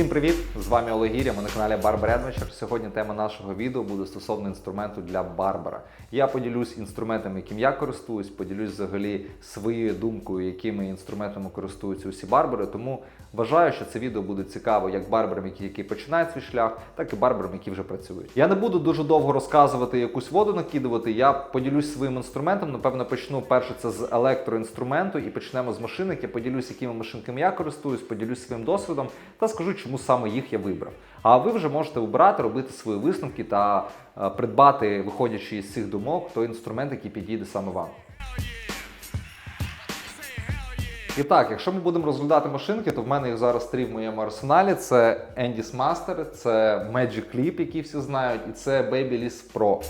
Всім привіт! З вами Олег ми на каналі Barber Adventure. Сьогодні тема нашого відео буде стосовно інструменту для барбера. Я поділюсь інструментами, яким я користуюсь, поділюсь взагалі своєю думкою, якими інструментами користуються усі барбери. Тому вважаю, що це відео буде цікаво як барберам, які, які починають свій шлях, так і барберам, які вже працюють. Я не буду дуже довго розказувати якусь воду накидувати. Я поділюсь своїм інструментом. Напевно, почну перше це з електроінструменту і почнемо з машинок. Я поділюсь, якими машинками я користуюсь, поділюсь своїм досвідом та скажу, чому саме їх я вибрав. А ви вже можете обирати, робити свої висновки та е, придбати, виходячи з цих думок, той інструмент, який підійде саме вам. І так, якщо ми будемо розглядати машинки, то в мене їх зараз три в моєму арсеналі. Це Endis Master, це Magic Clip, який всі знають, і це Babyliss Pro.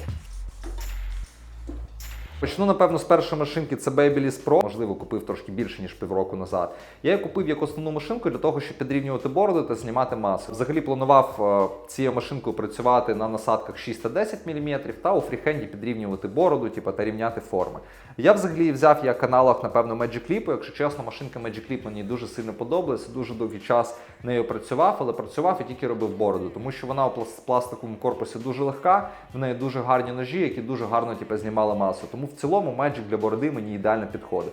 Почну, напевно, з першої машинки це Babyliss Pro. Можливо, купив трошки більше, ніж півроку назад. Я її купив як основну машинку для того, щоб підрівнювати бороду та знімати масу. Взагалі планував е, цією машинкою працювати на насадках 6 та 10 мм та у фріхенді підрівнювати бороду, типу, та рівняти форми. Я взагалі взяв як аналог, напевно, Magic Clip. Якщо чесно, машинка Magic Clip мені дуже сильно подобається. Дуже довгий час нею працював, але працював і тільки робив бороду, тому що вона у пласт- пластиковому корпусі дуже легка, в неї дуже гарні ножі, які дуже гарно типу, знімали масу. Тому в цілому меджик для бороди мені ідеально підходить.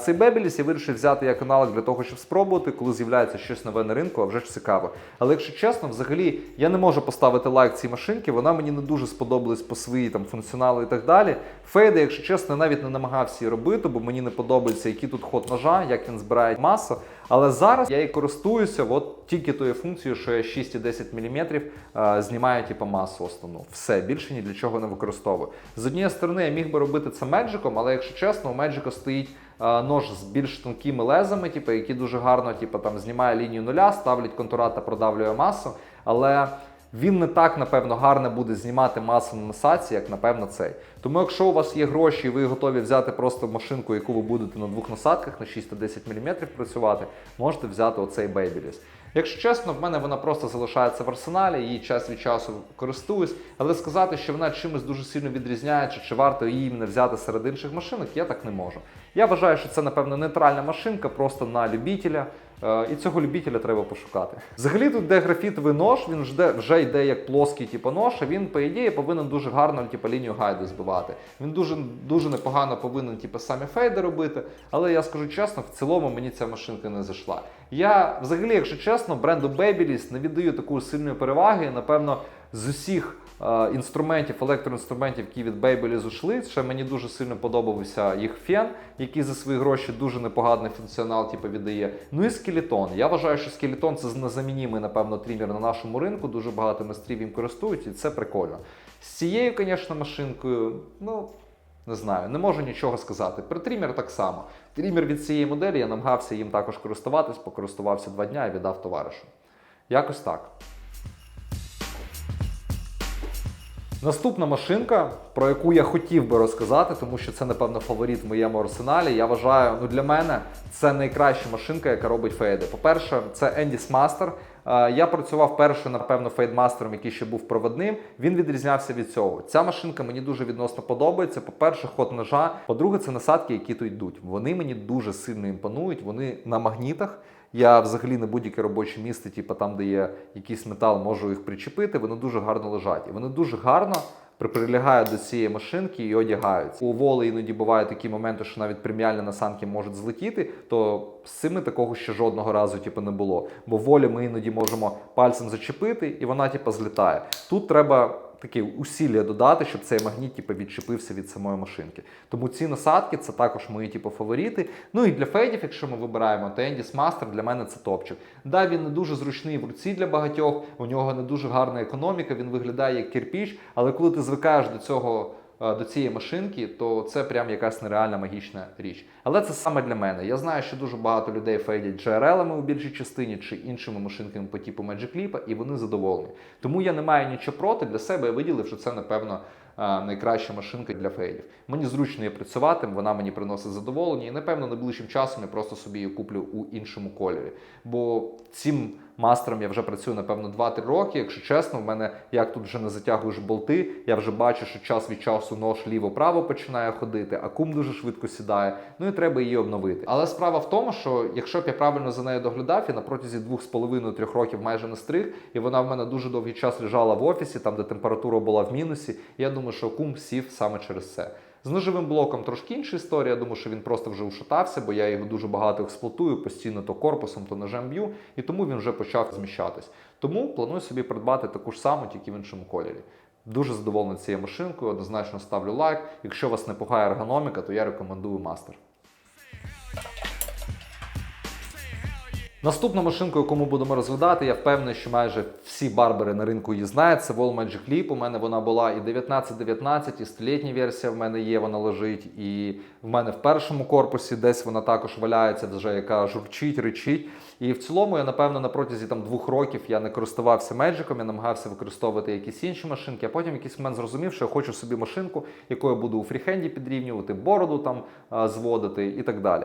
Цей Бебеліс я вирішив взяти як аналог для того, щоб спробувати, коли з'являється щось нове на ринку, а вже ж цікаво. Але якщо чесно, взагалі я не можу поставити лайк цій машинці, вона мені не дуже сподобалась по своїй там функціоналу і так далі. Фейди, якщо чесно, я навіть не намагався її робити, бо мені не подобається, який тут ход ножа, як він збирає масу. Але зараз я і користуюся от тільки тою функцією, що я 6,10 мм е, знімаю типу, масу основну. Все, більше ні для чого не використовую. З однієї сторони, я міг би робити це меджиком, але якщо чесно, у меджика стоїть нож з більш тонкими лезами, типу, які дуже гарно типу, там, знімає лінію нуля, ставлять контура та продавлює масу. Але він не так, напевно, гарно буде знімати масу на насадці, як, напевно, цей. Тому, якщо у вас є гроші і ви готові взяти просто машинку, яку ви будете на двох насадках на 6 та 10 мм працювати, можете взяти оцей Babyliss. Якщо чесно, в мене вона просто залишається в арсеналі, її час від часу користуюсь, але сказати, що вона чимось дуже сильно відрізняється, чи варто її не взяти серед інших машинок, я так не можу. Я вважаю, що це, напевно, нейтральна машинка, просто на любителя. Е, І цього любителя треба пошукати. Взагалі тут де графітовий нож, він вже, йде як плоский типу, нож, а він, по ідеї, повинен дуже гарно типу, лінію гайду збивати. Він дуже, дуже непогано повинен типу, самі фейди робити, але я скажу чесно, в цілому мені ця машинка не зайшла. Я взагалі, якщо чесно, бренду Babyliss не віддаю такої сильної переваги. Напевно, з усіх інструментів, електроінструментів, які від Babyliss ушли, ще мені дуже сильно подобався їх фен, який за свої гроші дуже непоганий функціонал типу, віддає. Ну і скелетон. Я вважаю, що скелетон це незамінімий, напевно, трімер на нашому ринку. Дуже багато майстрів їм користують, і це прикольно. З цією, звісно, машинкою, ну. Не знаю, не можу нічого сказати. Про трімер так само. Трімер від цієї моделі я намагався їм також користуватись, покористувався два дня і віддав товаришу. Якось так. Наступна машинка, про яку я хотів би розказати, тому що це, напевно, фаворит в моєму арсеналі. Я вважаю, ну для мене це найкраща машинка, яка робить фейди. По-перше, це Endis Master. Е, Я працював першим, напевно, фейдмастером, який ще був проводним. Він відрізнявся від цього. Ця машинка мені дуже відносно подобається. По-перше, ход ножа. По-друге, це насадки, які тут йдуть. Вони мені дуже сильно імпонують. Вони на магнітах. Я взагалі на будь-яке робоче місце, типу там, де є якийсь метал, можу їх причепити. Вони дуже гарно лежать. І вони дуже гарно при- прилягають до цієї машинки і одягаються. У воли іноді бувають такі моменти, що навіть преміальні насанки можуть злетіти, то з цими такого ще жодного разу типу, не було. Бо волі ми іноді можемо пальцем зачепити, і вона типу, злітає. Тут треба такі усілля додати, щоб цей магніт типу, відчепився від самої машинки. Тому ці насадки це також мої типу, фаворити. Ну і для фейдів, якщо ми вибираємо, то Endis Master для мене це топчик. Да, він не дуже зручний в руці для багатьох, у нього не дуже гарна економіка, він виглядає як кирпіч, але коли ти звикаєш до цього. Е, До цієї машинки, то це прям якась нереальна магічна річ. Але це саме для мене. Я знаю, що дуже багато людей фейдять GRL-ами у більшій частині чи іншими машинками по типу Magic Leap, і вони задоволені. Тому я не маю нічого проти для себе. Я виділив, що це напевно найкраща машинка для фейдів. Мені зручно її працювати, вона мені приносить задоволення, і напевно найближчим часом я просто собі її куплю у іншому кольорі. Бо цим мастером я вже працюю, напевно, 2-3 роки. Якщо чесно, в мене як тут вже не затягуєш болти, я вже бачу, що час від часу нож ліво-право починає ходити, а кум дуже швидко сідає. Ну і треба її обновити. Але справа в тому, що якщо б я правильно за нею доглядав, я на протязі 2,5-3 років майже не стриг, і вона в мене дуже довгий час лежала в офісі, там де температура була в мінусі. Я думаю, що кум сів саме через це. З ножовим блоком трошки інша історія. Я думаю, що він просто вже ушатався, бо я його дуже багато експлуатую, постійно то корпусом, то ножем б'ю, і тому він вже почав зміщатись. Тому планую собі придбати таку ж саму, тільки в іншому кольорі. Дуже задоволений цією машинкою, однозначно ставлю лайк. Якщо вас не пугає ергономіка, то я рекомендую мастер. Наступну машинку, яку ми будемо розглядати, я впевнений, що майже всі барбери на ринку її знають. Це Wall Magic Leap. У мене вона була і 1919, і столітня версія в мене є, вона лежить. І в мене в першому корпусі десь вона також валяється, вже яка журчить, ричить. І в цілому я, напевно, на протязі там двох років я не користувався Magic, я намагався використовувати якісь інші машинки, а потім якийсь момент зрозумів, що я хочу собі машинку, якою буду у фріхенді підрівнювати, бороду там а, зводити і так далі.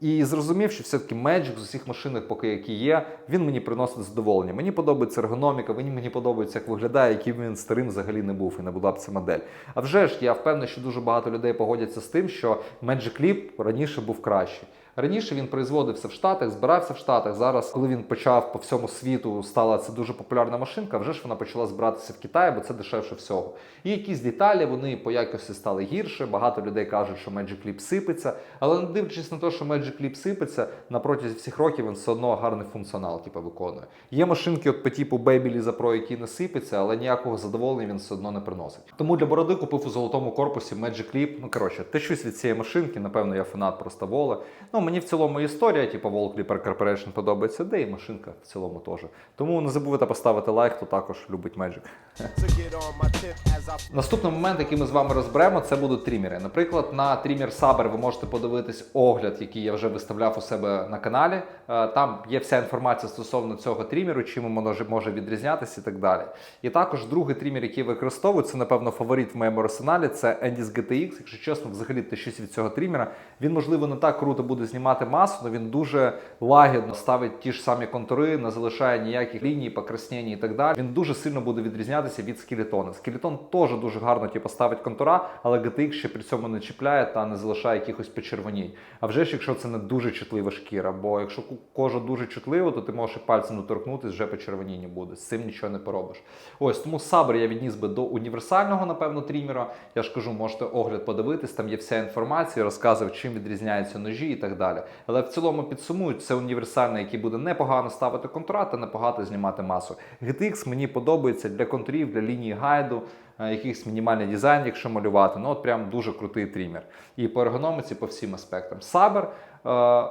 І зрозумів, що все-таки Magic з усіх машинок, поки які є, він мені приносить задоволення. Мені подобається ергономіка, мені, подобається, як виглядає, яким він старим взагалі не був і не була б ця модель. А вже ж я впевнений, що дуже багато людей погодяться з тим, що Magic Leap раніше був кращий. Раніше він производився в Штатах, збирався в Штатах. Зараз, коли він почав по всьому світу, стала це дуже популярна машинка. Вже ж вона почала збиратися в Китаї, бо це дешевше всього. І якісь деталі вони по якості стали гірше. Багато людей кажуть, що Magic Leap сипеться. Але не дивлячись на те, що Magic Leap сипеться, на протязі всіх років він все одно гарний функціонал типу, виконує. Є машинки от по типу Baby Pro, які не сипеться, але ніякого задоволення він все одно не приносить. Тому для бороди купив у золотому корпусі Magic Leap. Ну коротше, тещусь від цієї машинки. Напевно, я фанат просто вола. Ну мені в цілому історія, типу Wall Clipper Corporation подобається, де і машинка в цілому теж. Тому не забувайте поставити лайк, хто також любить Magic. Наступний момент, який ми з вами розберемо, це будуть трімери. Наприклад, на трімер Saber ви можете подивитись огляд, який я вже виставляв у себе на каналі. Е, Там є вся інформація стосовно цього трімеру, чим він може, відрізнятися і так далі. І також другий трімер, який використовую, це напевно фаворит в моєму арсеналі. Це Endis GTX. Якщо чесно, взагалі те щось від цього трімера. Він можливо не так круто буде знімати масу, але він дуже лагідно ставить ті ж самі контури, не залишає ніяких ліній, покраснень і так далі. Він дуже сильно буде відрізнятися від скелетона. Скелетон теж дуже гарно типу, ставить контура, але GTX ще при цьому не чіпляє та не залишає якихось почервонінь. А вже ж, якщо це не дуже чутлива шкіра, бо якщо кожа дуже чутлива, то ти можеш і пальцем доторкнутися, вже почервоніння буде. З цим нічого не поробиш. Ось тому Saber я відніс би до універсального, напевно, трімера. Я ж кажу, можете огляд подивитись, там є вся інформація, розказую, чим відрізняються ножі і так далі. Але в цілому підсумують, це універсальний, який буде непогано ставити контракт, та непогато знімати масу. GTX мені подобається для контурів, для лінії гайду. е, Якийсь мінімальний дизайн, якщо малювати, ну от прям дуже крутий трімер. І по ергономіці, по всім аспектам. Е,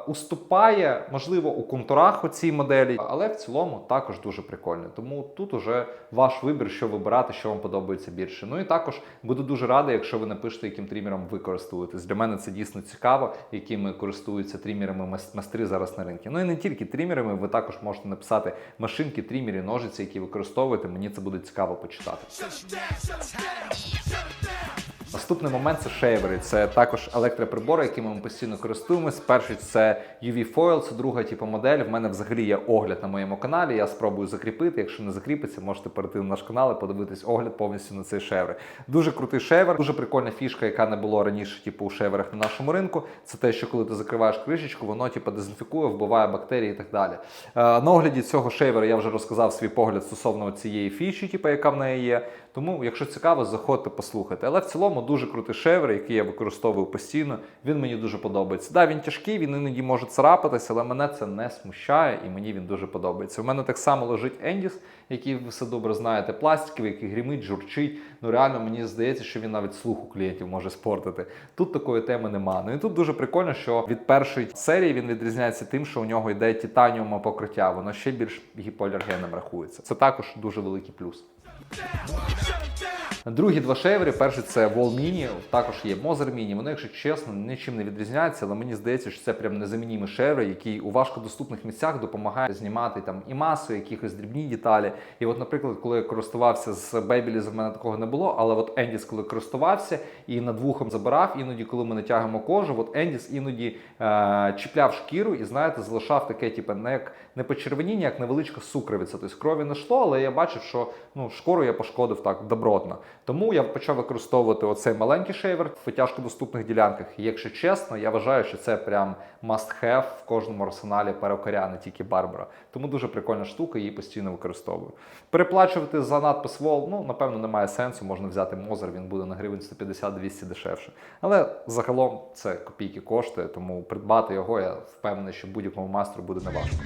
уступає, можливо, у контурах у цій моделі, але в цілому також дуже прикольний. Тому тут уже ваш вибір, що вибирати, що вам подобається більше. Ну і також буду дуже радий, якщо ви напишете, яким трімером ви користуєтесь. Для мене це дійсно цікаво, якими користуються трімерами майстри зараз на ринку. Ну і не тільки трімерами, ви також можете написати машинки, трімери, ножиці, які використовуєте. Мені це буде цікаво почитати. Наступний момент це шейвери. Це також електроприбори, якими ми постійно користуємось. Перший це UV Foil, це друга типу модель. В мене взагалі є огляд на моєму каналі. Я спробую закріпити. Якщо не закріпиться, можете перейти на наш канал і подивитись огляд повністю на цей шевер. Дуже крутий шевер, дуже прикольна фішка, яка не було раніше, типу у шеверах на нашому ринку. Це те, що коли ти закриваєш кришечку, воно типу дезінфікує, вбиває бактерії і так далі. Е, на огляді цього шейвера я вже розказав свій погляд стосовно цієї фіші, типу, яка в неї є. Тому, якщо цікаво, заходьте послухайте. Але в цілому дуже крутий шевер, який я використовую постійно. Він мені дуже подобається. Да, він тяжкий, він іноді може царапатися, але мене це не смущає і мені він дуже подобається. У мене так само лежить Ендіс, який ви все добре знаєте, пластиковий, який гримить, журчить. Ну реально мені здається, що він навіть слух у клієнтів може спортити. Тут такої теми нема. Ну і тут дуже прикольно, що від першої серії він відрізняється тим, що у нього йде титаніумове покриття. Воно ще більш гіпоалергенним рахується. Це також дуже великий плюс. Другі два шейвери, перший це Wall Mini, також є Moser Mini. Вони, якщо чесно, нічим не відрізняються, але мені здається, що це прям незамінімий шейвер, який у важкодоступних місцях допомагає знімати там і масу, якихось дрібні деталі. І от, наприклад, коли я користувався з Babyliss, в мене такого не було, але от Ендіс, коли користувався і над вухом забирав, іноді, коли ми натягуємо кожу, от Ендіс іноді е- чіпляв шкіру і, знаєте, залишав таке, типу, не як не почервоніння, як невеличка сукровиця. Тобто крові не йшло, але я бачив, що ну, шкуру я пошкодив так добротно. Тому я почав використовувати оцей маленький шейвер в тяжкодоступних ділянках. І якщо чесно, я вважаю, що це прям must have в кожному арсеналі перукаря, не тільки Барбара. Тому дуже прикольна штука, її постійно використовую. Переплачувати за надпис Wall, ну напевно, немає сенсу. Можна взяти Мозер, він буде на гривень 150-200 дешевше. Але загалом це копійки коштує, тому придбати його я впевнений, що будь-якому майстру буде неважко.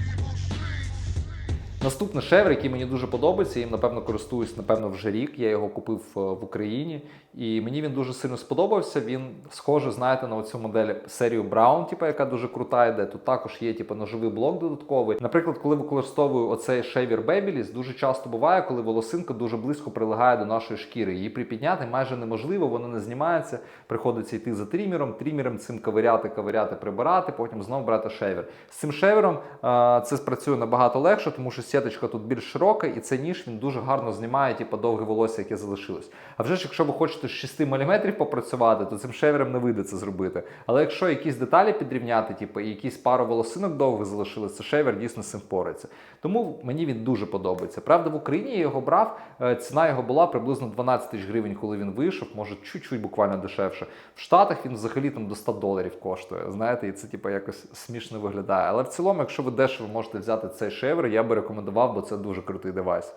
Наступний шевр, який мені дуже подобається, їм напевно користуюсь, напевно, вже рік. Я його купив е, в Україні, і мені він дуже сильно сподобався. Він схожий, знаєте, на оцю модель серію Brown, типу, яка дуже крута йде. Тут також є типу, ножовий блок додатковий. Наприклад, коли використовую оцей шейвер Babyliss, дуже часто буває, коли волосинка дуже близько прилягає до нашої шкіри. Її припідняти майже неможливо, вона не знімається. Приходиться йти за трімером, трімером цим ковиряти, ковиряти, прибирати, потім знову брати шейвер. З цим шейвером е, це спрацює набагато легше, тому що сіточка тут більш широка, і цей ніж він дуже гарно знімає типу, довге волосся, яке залишилось. А вже ж, якщо ви хочете з 6 мм попрацювати, то цим шейвером не вийде це зробити. Але якщо якісь деталі підрівняти, типу, якісь пару волосинок довгих залишилось, то шейвер дійсно цим впорається. Тому мені він дуже подобається. Правда, в Україні я його брав. е, Ціна його була приблизно 12 тисяч гривень, коли він вийшов, може чуть-чуть буквально дешевше. В Штатах він взагалі там до 100 доларів коштує. Знаєте, і це типу якось смішно виглядає. Але в цілому, якщо ви дешево можете взяти цей шейвер, я би рекомендував, бо це дуже крутий девайс.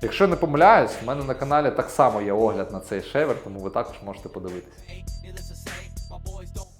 Якщо не помиляюсь, в мене на каналі так само є огляд на цей шевер, тому ви також можете подивитися.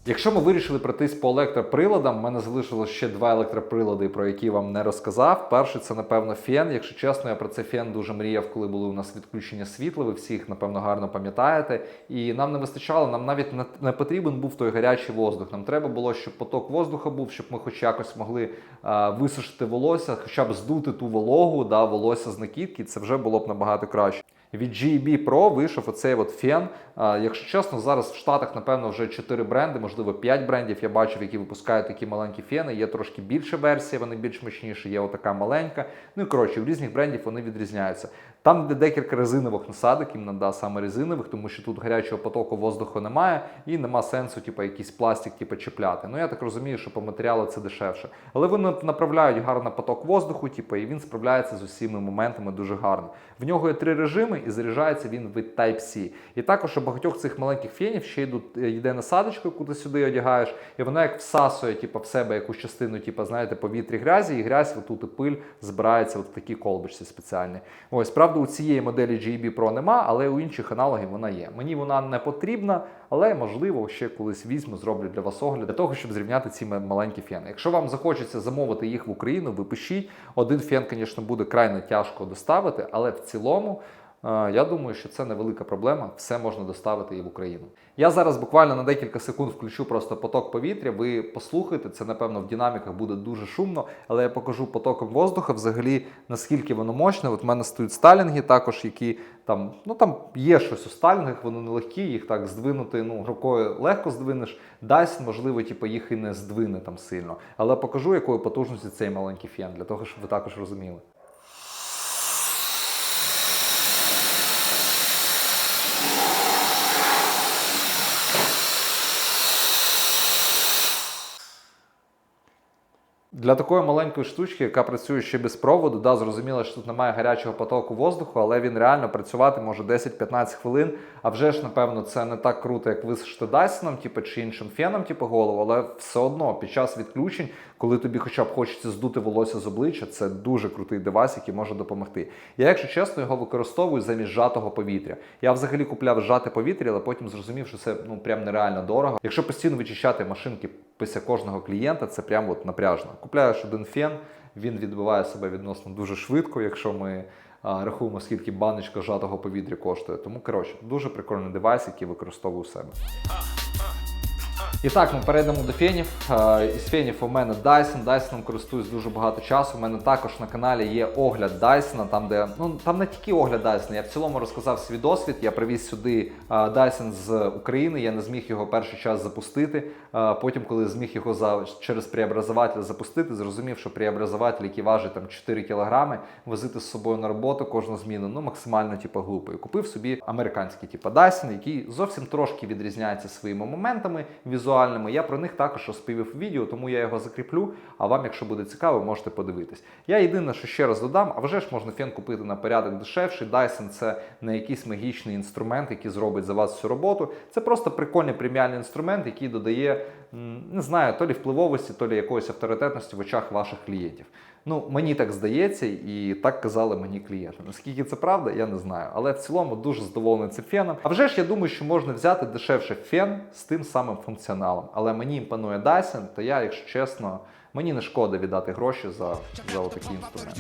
Якщо ми вирішили пройтись по електроприладам, в мене залишилось ще два електроприлади, про які вам не розказав. Перший це, напевно, фен. Якщо чесно, я про цей фен дуже мріяв, коли були у нас відключення світла. Ви всі їх, напевно, гарно пам'ятаєте. І нам не вистачало, нам навіть не, потрібен був той гарячий воздух. Нам треба було, щоб поток воздуха був, щоб ми хоч якось могли а, висушити волосся, хоча б здути ту вологу, да, волосся з накидки. Це вже було б набагато краще. Від GEB Pro вийшов оцей от фен. Якщо чесно, зараз в Штатах, напевно, вже 4 бренди, можливо, 5 брендів я бачив, які випускають такі маленькі фени. Є трошки більша версія, вони більш мощніші, є отака маленька. Ну і коротше, в різних брендів вони відрізняються. Там, де декілька резинових насадок, їм надо саме резинових, тому що тут гарячого потоку воздуху немає і нема сенсу, типу, якийсь пластик типу, чіпляти. Ну я так розумію, що по матеріалу це дешевше. Але вони направляють гарно поток воздуху, типу, і він справляється з усіма моментами дуже гарно. В нього є три режими, і заряджається він від Type-C. І також у багатьох цих маленьких фенів ще йдуть, е, йде насадочка, яку ти сюди одягаєш, і вона як всасує типу, в себе якусь частину, типу, знаєте, повітрі грязі, і грязь, отут і пиль збирається от в такій колбочці спеціальній. Ось, правда, у цієї моделі GEB Pro нема, але у інших аналогів вона є. Мені вона не потрібна, але можливо ще колись візьму, зроблю для вас огляд для того, щоб зрівняти ці маленькі фени. Якщо вам захочеться замовити їх в Україну, ви пишіть. Один фен, звісно, буде крайне тяжко доставити, але в цілому. Е, Я думаю, що це невелика проблема, все можна доставити і в Україну. Я зараз буквально на декілька секунд включу просто поток повітря. Ви послухайте, це напевно в динаміках буде дуже шумно, але я покажу потоком воздуха взагалі наскільки воно мощне. От в мене стоять сталінги, також які там, ну там є щось у сталінгах, вони не легкі, їх так здвинути ну, рукою легко здвинеш. Dyson, можливо, типу, їх і не здвине там сильно. Але покажу, якої потужності цей маленький фен, для того, щоб ви також розуміли. Для такої маленької штучки, яка працює ще без проводу, да, зрозуміло, що тут немає гарячого потоку воздуху, але він реально працювати може 10-15 хвилин. А вже ж, напевно, це не так круто, як висушити Дайсоном, типу, чи іншим феном, типу, голову, але все одно під час відключень, коли тобі хоча б хочеться здути волосся з обличчя, це дуже крутий девайс, який може допомогти. Я, якщо чесно, його використовую замість жатого повітря. Я взагалі купляв зжате повітря, але потім зрозумів, що це ну прям нереально дорого. Якщо постійно вичищати машинки після кожного клієнта, це прям от напряжно. Купляєш один фен, він відбиває себе відносно дуже швидко, якщо ми рахуємо, скільки баночка жатого повітря коштує. Тому коротше, дуже прикольний девайс, який використовую у себе. І так, ми перейдемо до фенів. Е, Із фенів у мене Dyson. Dyson користуюсь дуже багато часу. У мене також на каналі є огляд Dyson, там де ну там не тільки огляд Dyson, я в цілому розказав свій досвід. Я привіз сюди е, Dyson з України. Я не зміг його перший час запустити. Е, Потім, коли зміг його за через преобразователь запустити, зрозумів, що преобразователь, який важить там 4 кілограми, возити з собою на роботу кожну зміну, ну максимально типу, глупо. І купив собі американський типу Dyson, який зовсім трошки відрізняється своїми моментами візуальними. Я про них також розповів у відео, тому я його закріплю. А вам, якщо буде цікаво, можете подивитись. Я єдине, що ще раз додам, а вже ж можна фен купити на порядок дешевший. Dyson це не якийсь магічний інструмент, який зробить за вас всю роботу. Це просто прикольний преміальний інструмент, який додає, не знаю, то лі впливовості, то лі якоїсь авторитетності в очах ваших клієнтів. Ну, мені так здається, і так казали мені клієнти. Наскільки це правда, я не знаю. Але в цілому дуже задоволений цим феном. А вже ж я думаю, що можна взяти дешевше фен з тим самим функціоналом. Але мені імпонує Dyson, то я, якщо чесно, мені не шкода віддати гроші за, за отакий інструмент.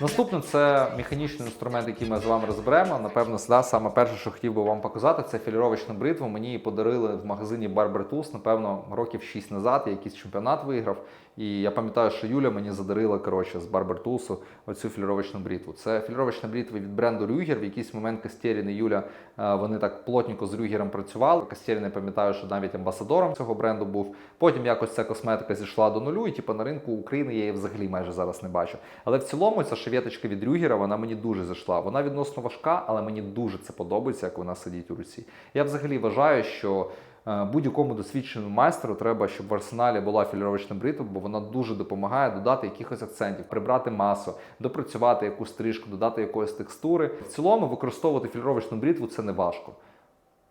Наступне це механічний інструмент, який ми з вами розберемо. Напевно, да, саме перше, що хотів би вам показати, це філіровочну бритву. Мені її подарили в магазині Barber Tools, напевно, років 6 назад. Я якийсь чемпіонат виграв. І я пам'ятаю, що Юля мені задарила коротше, з Barber Tools оцю філіровочну бритву. Це філіровочна бритва від бренду Рюгер. В якийсь момент Кастєрін і Юля е, вони так плотненько з Рюгером працювали. Кастєрін, я пам'ятаю, що навіть амбасадором цього бренду був. Потім якось ця косметика зійшла до нулю, і типу, на ринку України я її взагалі майже зараз не бачу. Але в цілому ця шеветочка від Рюгера, вона мені дуже зайшла. Вона відносно важка, але мені дуже це подобається, як вона сидить у руці. Я взагалі вважаю, що е, будь-якому досвідченому майстру треба, щоб в арсеналі була філіровочна бритва, бо вона дуже допомагає додати якихось акцентів, прибрати масу, допрацювати якусь стрижку, додати якоїсь текстури. В цілому використовувати філіровочну бритву це не важко.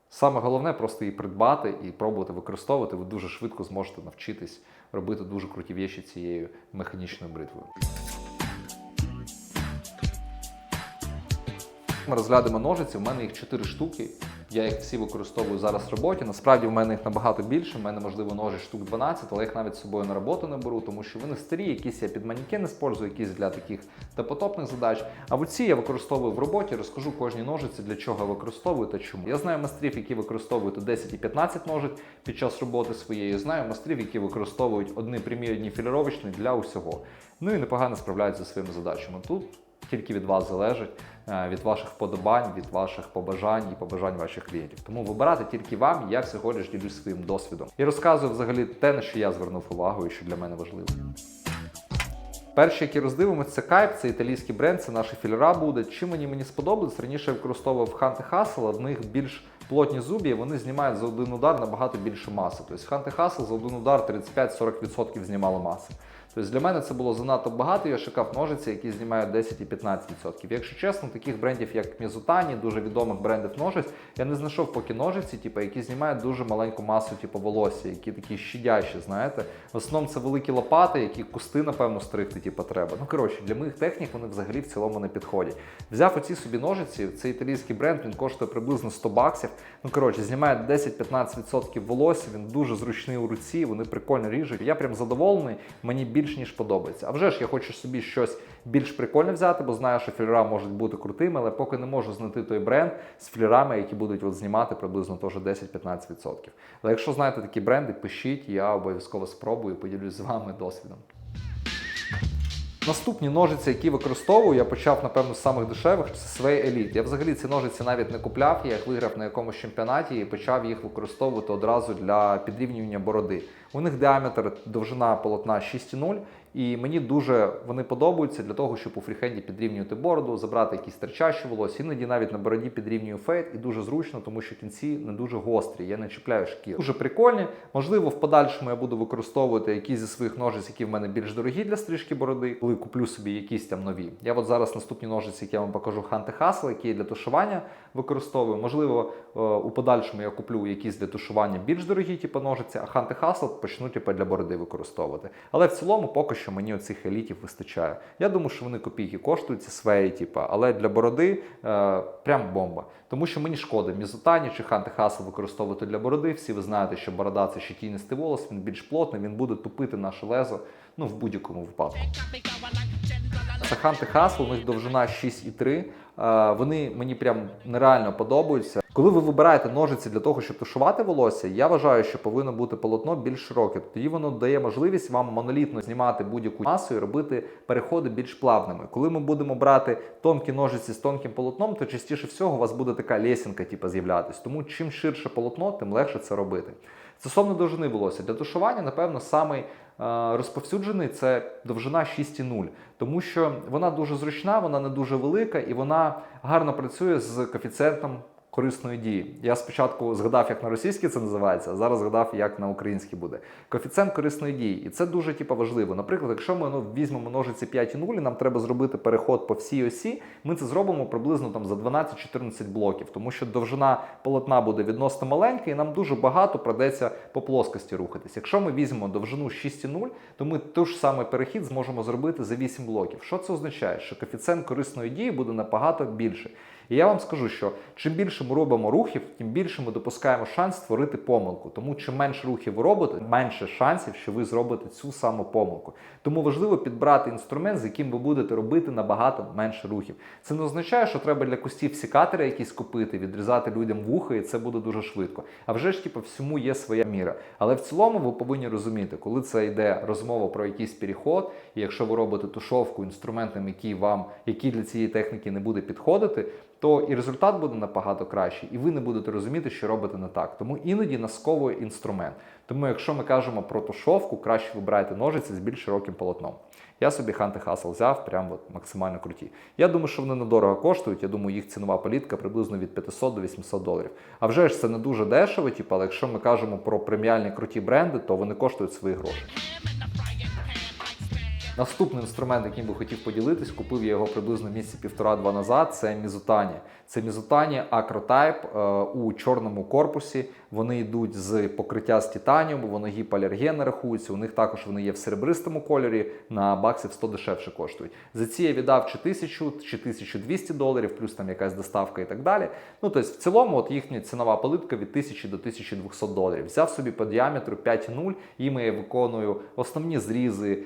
Саме головне просто її придбати і пробувати використовувати. Ви дуже швидко зможете навчитись робити дуже круті віші цією механічною бритвою. Ми розглянемо ножиці. У мене їх 4 штуки. Я їх всі використовую зараз в роботі. Насправді в мене їх набагато більше. У мене можливо ножиць штук 12, але їх навіть з собою на роботу не беру, тому що вони старі, якісь я під манекен использую, якісь для таких топотопних задач. А в ці я використовую в роботі, розкажу кожній ножиці, для чого я використовую та чому. Я знаю майстрів, які використовують і 10 і 15 ножиць під час роботи своєї. Знаю майстрів, які використовують одні прямі, одні філіровочні для усього. Ну і непогано справляються зі своїми задачами. Тут тільки від вас залежить, е, від ваших вподобань, від ваших побажань і побажань ваших клієнтів. Тому вибирати тільки вам, я всього лиш ділюсь своїм досвідом. І розказую взагалі те, на що я звернув увагу і що для мене важливо. Перші, які роздивимося, це Кайп, це італійський бренд, це наші філера буде. Чим мені мені сподобалось? Раніше я використовував Ханти Хасел, в них більш плотні зубі, вони знімають за один удар набагато більше маси. Тобто Ханти Хасел за один удар 35-40% знімало маси. Тобто для мене це було занадто багато. Я шукав ножиці, які знімають 10 і 15%. Якщо чесно, таких брендів, як Мізутані, дуже відомих брендів ножиць, я не знайшов поки ножиці, типу, які знімають дуже маленьку масу, типу волосся, які такі щадящі, знаєте. В основному це великі лопати, які кусти, напевно, стригти, типу, треба. Ну коротше, для моїх технік вони взагалі в цілому не підходять. Взяв оці собі ножиці, цей італійський бренд, він коштує приблизно 100 баксів. Ну коротше, знімає 10-15% волосся, він дуже зручний у руці, вони прикольно ріжуть. Я прям задоволений, мені більш ніж подобається. А вже ж я хочу собі щось більш прикольне взяти, бо знаю, що філера можуть бути крутими, але поки не можу знайти той бренд з флірами, які будуть от знімати приблизно теж 10-15%. Але якщо знаєте такі бренди, пишіть, я обов'язково спробую, поділюсь з вами досвідом. Наступні ножиці, які використовую, я почав, напевно, з самих дешевих, це Sway Elite. Я взагалі ці ножиці навіть не купляв, я їх виграв на якомусь чемпіонаті і почав їх використовувати одразу для підрівнювання бороди. У них діаметр довжина полотна 6,0, і мені дуже вони подобаються для того, щоб у фріхенді підрівнювати бороду, забрати якісь терчащі волосся. Іноді навіть на бороді підрівнюю фейт, і дуже зручно, тому що кінці не дуже гострі, я не чіпляю шкіру. Дуже прикольні. Можливо, в подальшому я буду використовувати якісь зі своїх ножиць, які в мене більш дорогі для стрижки бороди, коли куплю собі якісь там нові. Я от зараз наступні ножиці, які я вам покажу, Ханти Хасл, які я для тушування використовую. Можливо, е, у подальшому я куплю якісь для тушування більш дорогі, типу ножиці, а Ханти Хасл почну типу, для бороди використовувати. Але в цілому поки що мені оцих елітів вистачає. Я думаю, що вони копійки коштують, ці свеї, типу, але для бороди е, прям бомба. Тому що мені шкода Мізутані чи Ханти Хасл використовувати для бороди. Всі ви знаєте, що борода це щетінистий волос, він більш плотний, він буде тупити наше лезо ну, в будь-якому випадку. Це Ханти Хасл, у них довжина 6,3. Е, Вони мені прям нереально подобаються. Коли ви вибираєте ножиці для того, щоб тушувати волосся, я вважаю, що повинно бути полотно більш широке. Тоді воно дає можливість вам монолітно знімати будь-яку масу і робити переходи більш плавними. Коли ми будемо брати тонкі ножиці з тонким полотном, то частіше всього у вас буде така лесінка, типу, з'являтись. Тому чим ширше полотно, тим легше це робити. Стосовно довжини волосся, для тушування, напевно, самий е, розповсюджений це довжина 6,0, тому що вона дуже зручна, вона не дуже велика і вона гарно працює з коефіцієнтом корисної дії. Я спочатку згадав, як на російській це називається, а зараз згадав, як на українській буде. Коефіцієнт корисної дії. І це дуже типу, важливо. Наприклад, якщо ми ну, візьмемо ножиці 5,0 і нам треба зробити переход по всій осі, ми це зробимо приблизно там за 12-14 блоків, тому що довжина полотна буде відносно маленька, і нам дуже багато придеться по плоскості рухатись. Якщо ми візьмемо довжину 6,0, то ми той ж самий перехід зможемо зробити за 8 блоків. Що це означає? Що коефіцієнт корисної дії буде набагато більший. І я вам скажу, що чим більше ми робимо рухів, тим більше ми допускаємо шанс створити помилку. Тому чим менше рухів ви робите, менше шансів, що ви зробите цю саму помилку. Тому важливо підбрати інструмент, з яким ви будете робити набагато менше рухів. Це не означає, що треба для кустів сікатори якісь купити, відрізати людям вуха, і це буде дуже швидко. А вже ж типу, всьому є своя міра. Але в цілому ви повинні розуміти, коли це йде розмова про якийсь переход, і якщо ви робите тушовку інструментом, який вам, який для цієї техніки не буде підходити, то і результат буде набагато кращий, і ви не будете розуміти, що робите не так. Тому іноді насковує інструмент. Тому, якщо ми кажемо про тушовку, краще вибирайте ножиці з більш широким полотном. Я собі Ханти Хасл взяв, прям от максимально круті. Я думаю, що вони недорого коштують. Я думаю, їх цінова політика приблизно від 500 до 800 доларів. А вже ж це не дуже дешево, типу, але якщо ми кажемо про преміальні круті бренди, то вони коштують свої гроші. Наступний інструмент, яким би хотів поділитись, купив я його приблизно місяці півтора-два назад. Це Мізутані. Це Мізутані Acrotype е, у чорному корпусі. Вони йдуть з покриття з титаніуму, вони гіпоалергенни рахуються. У них також вони є в серебристому кольорі. На баксів 100 дешевше коштують. За ці я віддав чи 1000, чи 1200 доларів, плюс там якась доставка і так далі. Ну тобто, в цілому, от їхня цінова политика від 1000 до 1200 доларів. Взяв собі по діаметру 5,0, їм я виконую основні зрізи,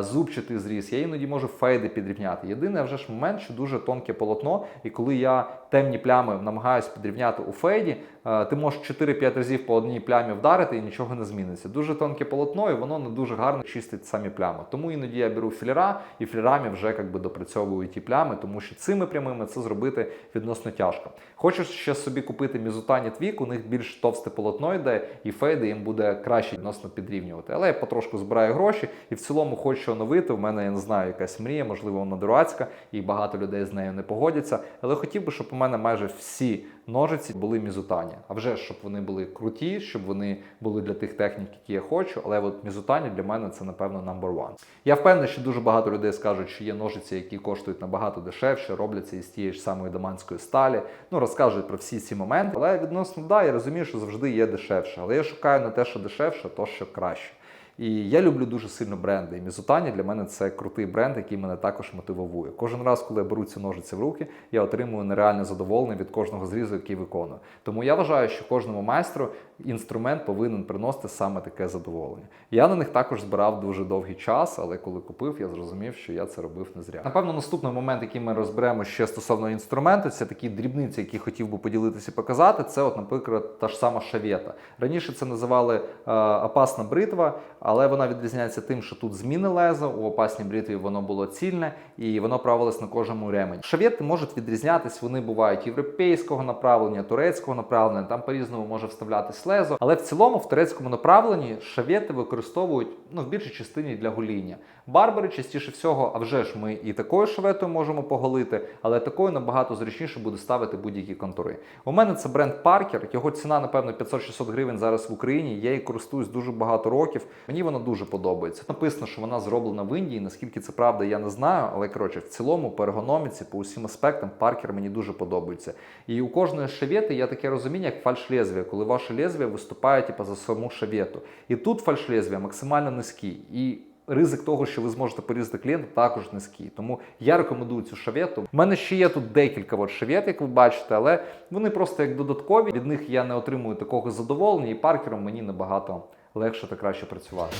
зубчатий зріз. Я іноді можу фейди підрівняти. Єдиний вже ж момент, що дуже тонке полотно, і коли я темні плями намагаюся підрівняти у фейді, е, ти можеш 4-5 разів по одній плямі вдарити і нічого не зміниться. Дуже тонке полотно, і воно не дуже гарно чистить самі плями. Тому іноді я беру філера і філерами вже якби допрацьовую ті плями, тому що цими прямими це зробити відносно тяжко. Хочу ще собі купити мізутані твік, у них більш товсте полотно йде, і фейди їм буде краще відносно підрівнювати. Але я потрошку збираю гроші і в цілому хочу оновити. В мене я не знаю, якась мрія, можливо, вона дурацька, і багато людей з нею не погодяться. Але хотів би, щоб у мене майже всі ножиці були мізутані. А вже щоб вони були круті, щоб вони були для тих технік, які я хочу. Але от мізутані для мене це напевно number one. Я впевнений, що дуже багато людей скажуть, що є ножиці, які коштують набагато дешевше, робляться із тієї ж самої доманської сталі. Ну розкажуть про всі ці моменти. Але відносно да, я розумію, що завжди є дешевше. Але я шукаю не те, що дешевше, то що краще. І я люблю дуже сильно бренди. І Мізутані для мене це крутий бренд, який мене також мотивує. Кожен раз, коли я беру ці ножиці в руки, я отримую нереальне задоволення від кожного зрізу, який виконую. Тому я вважаю, що кожному майстру інструмент повинен приносити саме таке задоволення. Я на них також збирав дуже довгий час, але коли купив, я зрозумів, що я це робив не зря. Напевно, наступний момент, який ми розберемо ще стосовно інструменту, це такі дрібниці, які хотів би поділитися і показати. Це, от, наприклад, та ж сама шавета. Раніше це називали е, опасна бритва, але вона відрізняється тим, що тут зміни леза, у опасній бритві воно було цільне і воно правилось на кожному ремені. Шавети можуть відрізнятись, вони бувають європейського направлення, турецького направлення, там по-різному може вставлятись лезо. Але в цілому в турецькому направленні шавети використовують ну, в більшій частині для гоління. Барбери частіше всього, а вже ж ми і такою шаветою можемо поголити, але такою набагато зручніше буде ставити будь-які контури. У мене це бренд Parker, його ціна, напевно, 500-600 гривень зараз в Україні. Я її користуюсь дуже багато років. Мені вона дуже подобається. Написано, що вона зроблена в Індії. Наскільки це правда, я не знаю. Але коротше, в цілому, по ергономіці, по усім аспектам, Parker мені дуже подобається. І у кожної шавети є таке розуміння, як фальш-лезвія, коли ваше лезвія виступає типу, за саму шавету. І тут фальш-лезвія максимально низькі. І Ризик того, що ви зможете порізати клієнта, також низький. Тому я рекомендую цю шавету. У мене ще є тут декілька от шавет, як ви бачите, але вони просто як додаткові. Від них я не отримую такого задоволення, і паркером мені набагато легше та краще працювати.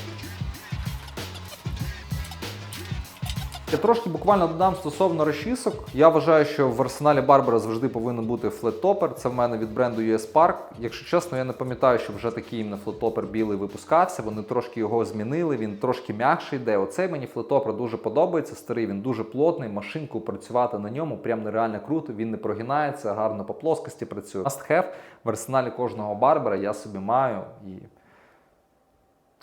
Я трошки буквально додам стосовно розчісок. Я вважаю, що в арсеналі Барбера завжди повинен бути флеттопер. Це в мене від бренду US Park. Якщо чесно, я не пам'ятаю, що вже такий іменно флеттопер білий випускався. Вони трошки його змінили. Він трошки м'якший йде. Оцей мені флеттопер дуже подобається. Старий він дуже плотний. Машинку працювати на ньому прям нереально круто. Він не прогинається, гарно по плоскості працює. Must have в арсеналі кожного барбера я собі маю і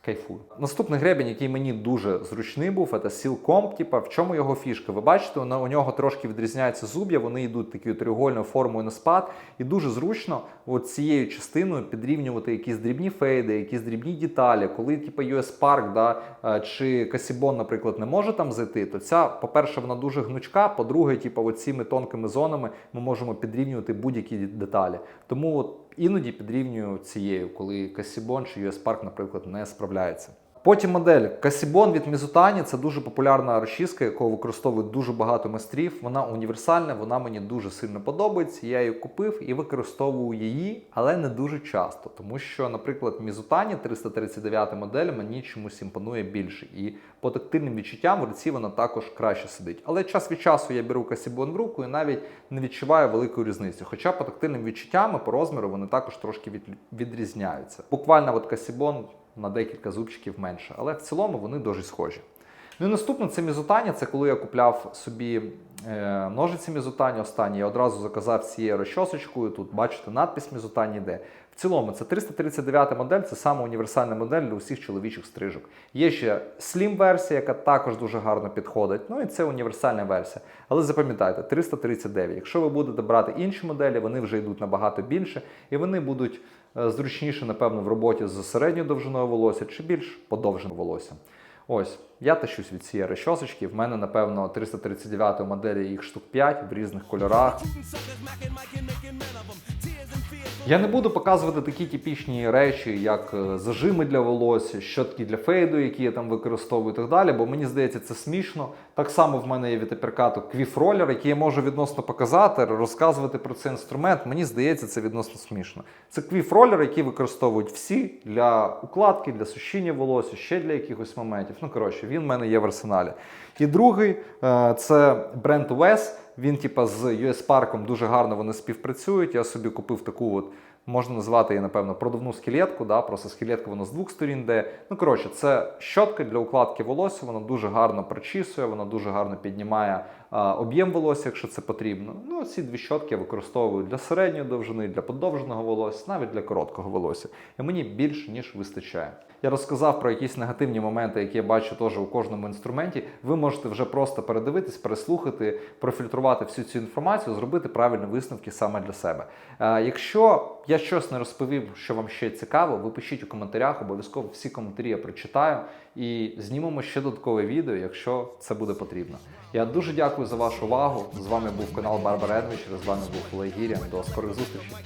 кайфую. Наступний гребінь, який мені дуже зручний був, це Silcom. Типа, в чому його фішка? Ви бачите, у нього трошки відрізняються зуб'я, вони йдуть такою треугольною формою на спад, і дуже зручно от цією частиною підрівнювати якісь дрібні фейди, якісь дрібні деталі. Коли типа US Park да, е, чи Casibon, наприклад, не може там зайти, то ця, по-перше, вона дуже гнучка. По-друге, типа, от цими тонкими зонами ми можемо підрівнювати будь-які деталі. Тому от іноді підрівнюю цією, коли Касібон чи US Park, наприклад, не справляється. Потім модель Casibon від Mizutani – це дуже популярна розчіска, яку використовують дуже багато майстрів. Вона універсальна, вона мені дуже сильно подобається. Я її купив і використовую її, але не дуже часто. Тому що, наприклад, Mizutani 339 модель мені чомусь імпонує більше. І по тактильним відчуттям в руці вона також краще сидить. Але час від часу я беру Casibon в руку і навіть не відчуваю великої різниці. Хоча по тактильним відчуттям і по розміру вони також трошки від- відрізняються. Буквально от Casibon на декілька зубчиків менше, але в цілому вони дуже схожі. Ну і наступне це мізутання. Це коли я купляв собі е, ножиці мізутання останні. Я одразу заказав цією розчосочкою. Тут бачите, надпись мізутання йде. В цілому це 339 модель, це саме універсальна модель для усіх чоловічих стрижок. Є ще slim версія, яка також дуже гарно підходить. Ну і це універсальна версія. Але запам'ятайте, 339. Якщо ви будете брати інші моделі, вони вже йдуть набагато більше, і вони будуть зручніше, напевно, в роботі з середньою довжиною волосся чи більш подовженим волоссям. Ось, я тащусь від цієї розчосочки. В мене, напевно, 339 моделі їх штук 5 в різних кольорах. Я не буду показувати такі типічні речі, як е, зажими для волосся, щотки для фейду, які я там використовую і так далі, бо мені здається, це смішно. Так само в мене є від аперкату квіфролер, який я можу відносно показати, розказувати про цей інструмент. Мені здається, це відносно смішно. Це квіфролер, який використовують всі для укладки, для сушіння волосся, ще для якихось моментів. Ну коротше, він в мене є в арсеналі. І другий е, це бренд US. Він, типа, з US Park дуже гарно вони співпрацюють. Я собі купив таку от. Можна назвати її, напевно, продувну скелетку, да? просто скелетка вона з двох сторін де. Ну, коротше, це щотка для укладки волосся, вона дуже гарно причісує, вона дуже гарно піднімає а, об'єм волосся, якщо це потрібно. Ну, ці дві щотки я використовую для середньої довжини, для подовженого волосся, навіть для короткого волосся. І мені більш ніж вистачає. Я розказав про якісь негативні моменти, які я бачу теж у кожному інструменті. Ви можете вже просто передивитись, переслухати, профільтрувати всю цю інформацію, зробити правильні висновки саме для себе. Е, якщо я щось не розповів, що вам ще цікаво, ви пишіть у коментарях, обов'язково всі коментарі я прочитаю і знімемо ще додаткове відео, якщо це буде потрібно. Я дуже дякую за вашу увагу. З вами був канал Барбар Едвіч, з вами був Олег Гіря. До скорих зустрічей.